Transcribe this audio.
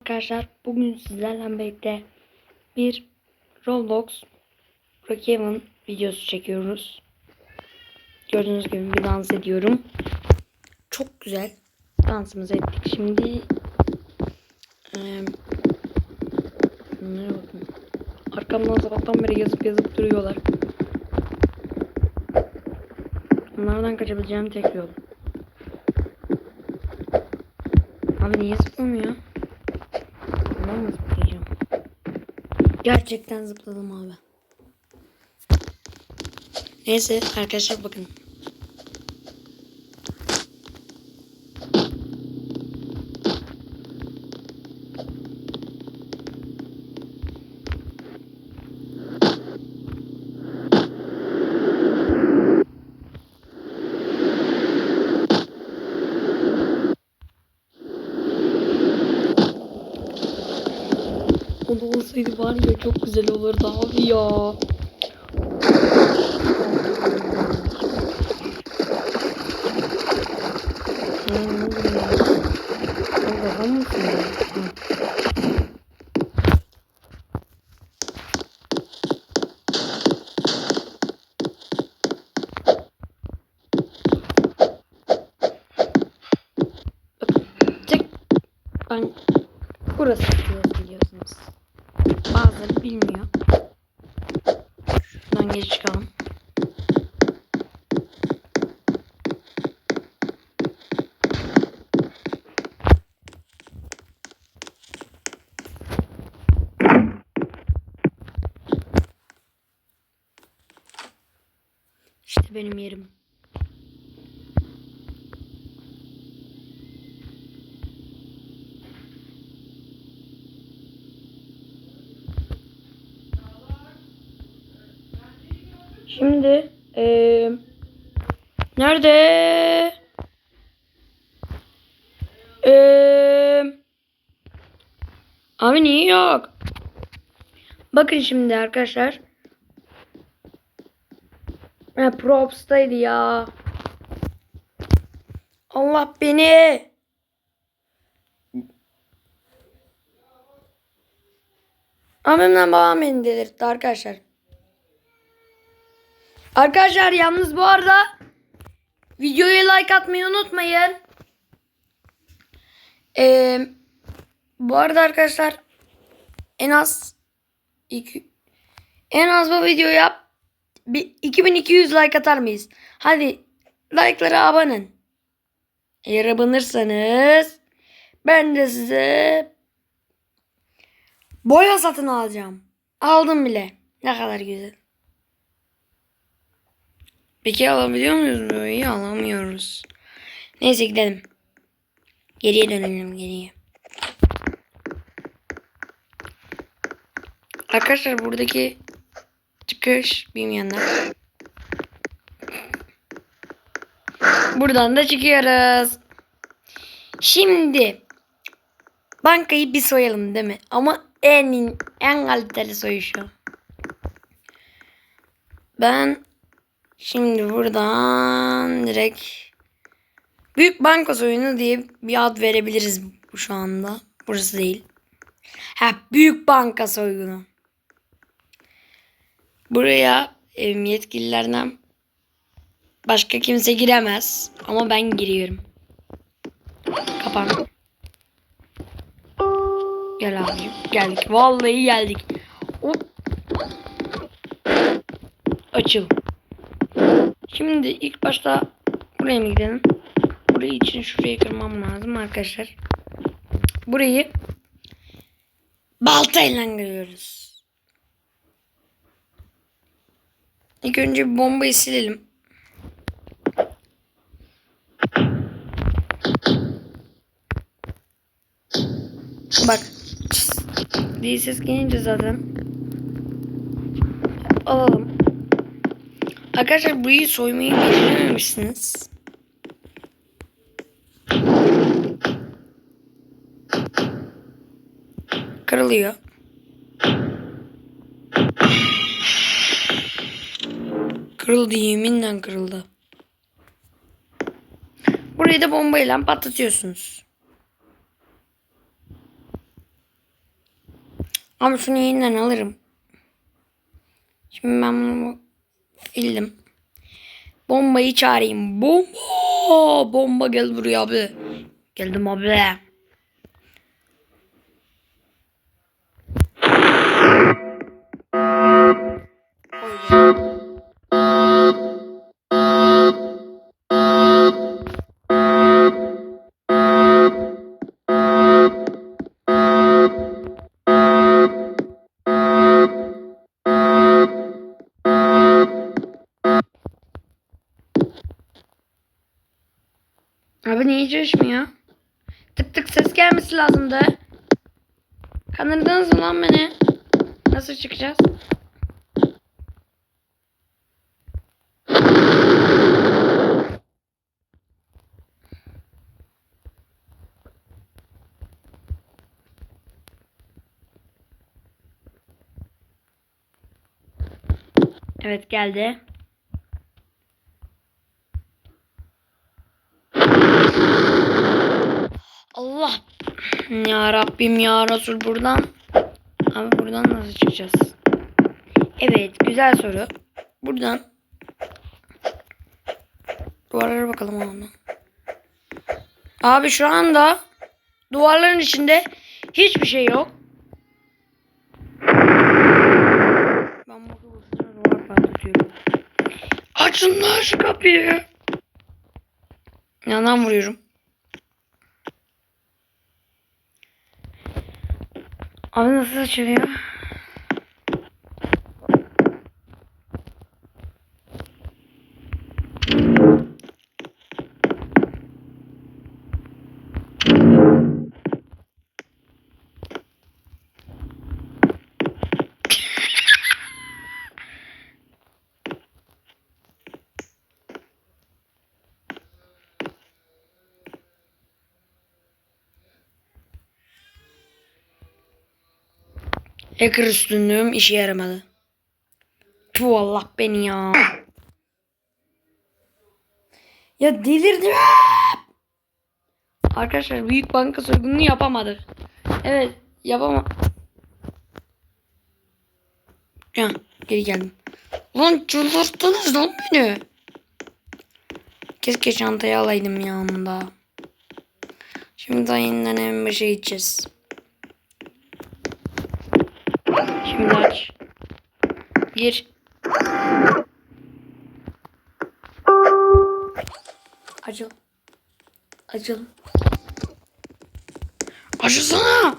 Arkadaşlar bugün sizlerle birlikte bir Roblox Brookhaven videosu çekiyoruz. Gördüğünüz gibi bir dans ediyorum. Çok güzel dansımızı ettik. Şimdi bakın. Arkamdan sabahtan beri yazıp yazıp duruyorlar. Onlardan kaçabileceğim tek yol. Abi niye zıplamıyor? Bundan mı zıplayacağım? Gerçekten zıpladım abi. Neyse arkadaşlar bakın. Da olsaydı var ya çok güzel olurdu abi ya. Burası diyoruz biliyorsunuz. Bazıları bilmiyor. Şuradan geri çıkalım. İşte benim yerim. Şimdi eee nerede? Eee abi niye yok? Bakın şimdi arkadaşlar. Ha, props'taydı ya. Allah beni. Abimden babam beni delirtti arkadaşlar. Arkadaşlar yalnız bu arada videoya like atmayı unutmayın. Ee, bu arada arkadaşlar en az iki, en az bu videoya bir 2200 like atar mıyız? Hadi like'lara abanın. Eğer abanırsanız ben de size boya satın alacağım. Aldım bile. Ne kadar güzel. Peki alabiliyor muyuz boyayı? Alamıyoruz. Neyse gidelim. Geriye dönelim geriye. Arkadaşlar buradaki çıkış bilmeyenler. Buradan da çıkıyoruz. Şimdi bankayı bir soyalım değil mi? Ama en en kaliteli soyuşu. Ben Şimdi buradan direkt Büyük banka soyunu diye bir ad verebiliriz şu anda. Burası değil. Ha büyük banka soygunu. Buraya yetkililerden başka kimse giremez. Ama ben giriyorum. Kapan. Gel abi. Geldik. Vallahi geldik. Hop. Açıl. Şimdi ilk başta buraya mı gidelim? Burayı için şuraya kırmam lazım arkadaşlar. Burayı baltayla kırıyoruz. İlk önce bir bombayı silelim. Bak. diye ses gelince zaten alalım. Arkadaşlar burayı soymayı becerememişsiniz. Kırılıyor. Kırıldı yeminle kırıldı. Burayı da bombayla patlatıyorsunuz. Ama şunu yeniden alırım. Şimdi ben bunu bildim. Bombayı çağırayım. Bomba! Bomba gel buraya abi. Geldim abi. Abi niye çalışmıyor? Tık tık ses gelmesi lazımdı. Kandırdınız mı lan beni? Nasıl çıkacağız? Evet geldi. Allah. Ya Rabbim ya Resul buradan. Abi buradan nasıl çıkacağız? Evet güzel soru. Buradan. Duvarlara bakalım ondan. Abi şu anda duvarların içinde hiçbir şey yok. Ben bu duvar patlatıyorum. Açın lan şu kapıyı. Yandan vuruyorum. Abi nasıl açılıyor? Hacker üstünlüğüm işe yaramadı. Tu Allah beni ya. Ya delirdim. Arkadaşlar büyük banka soygununu yapamadık. Evet yapama. Ya geri geldim. Lan çıldırttınız lan beni. Keşke çantayı alaydım yanımda. Şimdi yeniden en başa gideceğiz. Şimdi aç. Gir. Açıl. Açıl. Açılsana.